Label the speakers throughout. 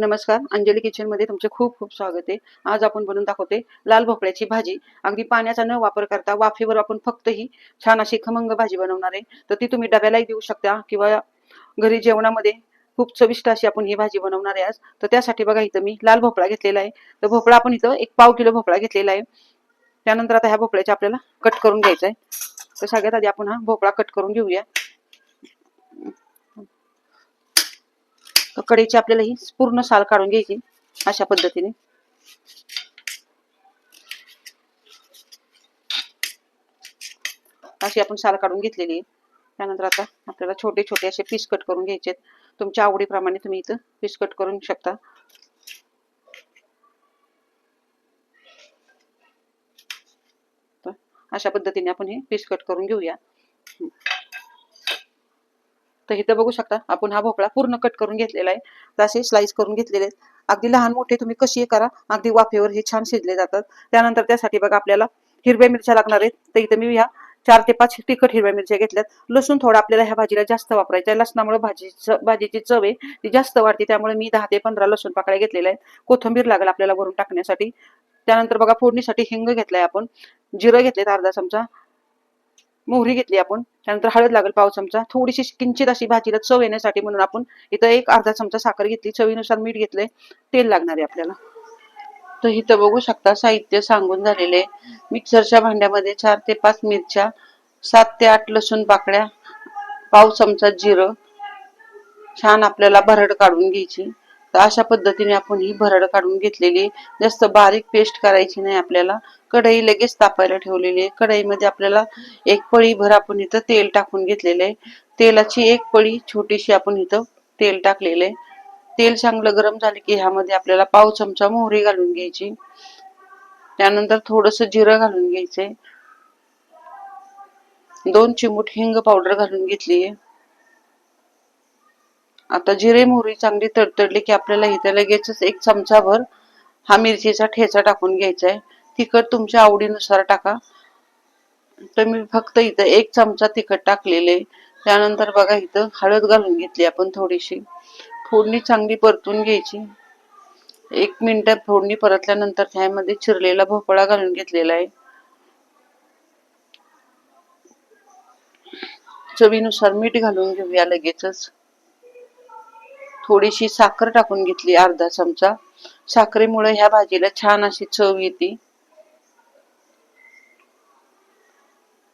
Speaker 1: नमस्कार अंजली किचनमध्ये तुमचे खूप खूप स्वागत आहे. आज आपण बनवून दाखवते लाल भोपळ्याची भाजी. अगदी पाण्याचा न वापर करता वाफेवर आपण फक्त ही छान अशी खमंग भाजी बनवणार आहे. तर ती तुम्ही डब्यालाही देऊ शकता किंवा घरी जेवणामध्ये खूप चविष्ट अशी आपण ही भाजी बनवणार आहे आज. तर त्यासाठी बघा इथं मी लाल भोपळा घेतलेला आहे. तर भोपळा आपण इथं एक पाव किलो भोपळा घेतलेला आहे. त्यानंतर आता ह्या भोपळ्याच्या आपल्याला कट करून घ्यायचा आहे. तर सगळ्यात आधी आपण हा भोपळा कट करून घेऊया. कढईची आपल्याला ही पूर्ण साल काढून घ्यायची अशा पद्धतीने. अशी आपण साल काढून घेतलेली आहे. त्यानंतर आता आपल्याला छोटे छोटे असे पीस कट करून घ्यायचे तुमच्या आवडीप्रमाणे तुम्ही इथं पीस कट करून शकता. अशा पद्धतीने आपण हे पीस कट करून घेऊया. तर इथं बघू शकता आपण हा भोपळा पूर्ण कट करून घेतलेला आहे. तर असे स्लाइस करून घेतलेले अगदी लहान मोठे तुम्ही कशी करा अगदी वाफेवर हे छान शिजले जातात. त्यानंतर त्यासाठी बघा आपल्याला हिरव्या मिरच्या लागणार आहेत. तर इथं मी ह्या चार ते पाच तिखट हिरव्या मिरच्या घेतल्यात. लसूण थोडा आपल्याला ह्या भाजीला जास्त वापरायचा आहे. लसणामुळे भाजी भाजीची चव आहे ती जास्त वाढते. त्यामुळे मी दहा ते पंधरा लसूण पाकळ्या घेतलेल्या आहेत. कोथिंबीर लागेल आपल्याला वरून टाकण्यासाठी. त्यानंतर बघा फोडणीसाठी हिंग घेतलाय आपण. जिरं घेतलेत अर्धा चमचा. मोहरी घेतली आपण. त्यानंतर हळद लागेल पाव चमचा. थोडीशी किंचित अशी भाजीला चव येण्यासाठी म्हणून आपण इथं एक अर्धा चमचा साखर घेतली. चवीनुसार मीठ घेतलंय. तेल लागणार आहे आपल्याला. तर इथं बघू शकता साहित्य सांगून झालेले मिक्सरच्या भांड्यामध्ये चार ते पाच मिरच्या सात ते आठ लसूण पाकळ्या पाव चमचा जिरं. छान आपल्याला भरड काढून घ्यायची. तर अशा पद्धतीने आपण ही भरड काढून घेतलेली जास्त बारीक पेस्ट करायची नाही आपल्याला. कढई लगेच तापायला ठेवलेली आहे. कढईमध्ये आपल्याला एक पळी भर आपण इथं तेल टाकून घेतलेलं आहे. तेलाची एक पळी छोटीशी आपण इथं तेल टाकलेलं आहे. तेल चांगलं गरम झालं की ह्यामध्ये आपल्याला पाव चमचा मोहरी घालून घ्यायची. त्यानंतर थोडस जिरं घालून घ्यायचंय. दोन चिमूट हिंग पावडर घालून घेतली आहे. आता जिरे मोहरी चांगली तडतडली की आपल्याला इथे लगेचच एक चमचाभर हा मिरचीचा ठेचा टाकून घ्यायचा आहे तिखट तुमच्या आवडीनुसार टाका. तर मी फक्त इथं एक चमचा तिखट टाकलेले. त्यानंतर बघा इथं हळद घालून घेतली आपण थोडीशी. फोडणी चांगली परतून घ्यायची. एक मिनिटात फोडणी परतल्यानंतर त्यामध्ये चिरलेला भोपळा घालून घेतलेला आहे. चवीनुसार मीठ घालून घेऊया लगेचच. थोडीशी साखर टाकून घेतली अर्धा चमचा. साखरेमुळे ह्या भाजीला छान अशी चव येते.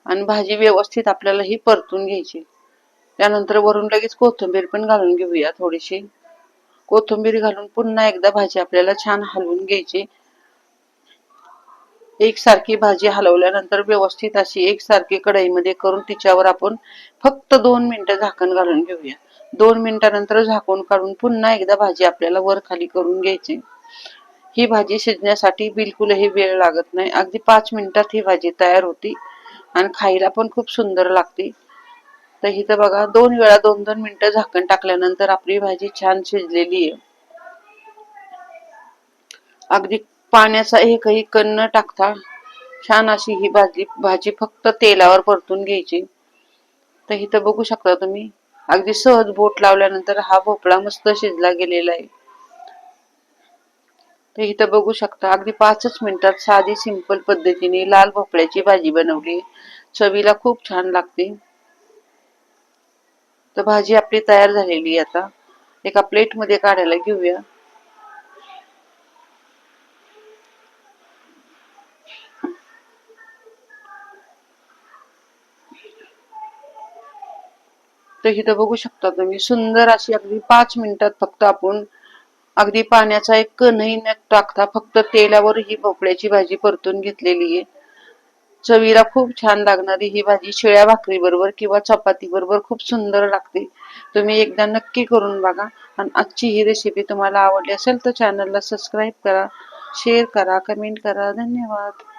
Speaker 1: आणि भाजी व्यवस्थित आपल्याला ही परतून घ्यायची. त्यानंतर वरून लगेच कोथिंबीर पण घालून घेऊया थोडीशी. कोथिंबीर घालून पुन्हा एकदा भाजी आपल्याला छान हलवून घ्यायची. एकसारखी भाजी हलवल्यानंतर व्यवस्थित अशी एकसारखी कढईमध्ये करून तिच्यावर आपण फक्त दोन मिनिटं झाकण घालून घेऊया. दोन मिनिटानंतर झाकून काढून पुन्हा एकदा भाजी आपल्याला वर खाली करून घ्यायची. ही भाजी शिजण्यासाठी बिलकुलही वेळ लागत नाही. अगदी पाच मिनिटात ही भाजी तयार होती आणि खायला पण खूप सुंदर लागते. तर इथं बघा दोन वेळा दोन दोन मिनिटं झाकण टाकल्यानंतर आपली भाजी छान शिजलेली आहे. अगदी पाण्याचा एकही कण न टाकता छान अशी ही भाजी भाजी फक्त तेलावर परतून घ्यायची. तर इथं बघू शकता तुम्ही अगदी सहज बोट लावल्यानंतर हा भोपळा मस्त शिजला गेलेला आहे. तर इथं बघू शकता अगदी पाचच मिनिटात साधी सिंपल पद्धतीने लाल भोपळ्याची भाजी बनवली. चवीला खूप छान लागते. तर भाजी आपली तयार झालेली आता. एका प्लेटमध्ये काढायला घेऊया. तर इथं बघू शकता तुम्ही सुंदर अशी अगदी पाच मिनिटात फक्त आपण अगदी पाण्याचा एक कणही न टाकता फक्त तेलावर ही भोपळ्याची भाजी परतून घेतलेली आहे. चवीला खूप छान लागणारी ही भाजी शिळ्या भाकरी बरोबर किंवा चपाती बरोबर खूप सुंदर लागते. तुम्ही एकदा नक्की करून बघा आणि आजची ही रेसिपी तुम्हाला आवडली असेल तर चॅनलला सबस्क्राईब करा शेअर करा कमेंट करा. धन्यवाद.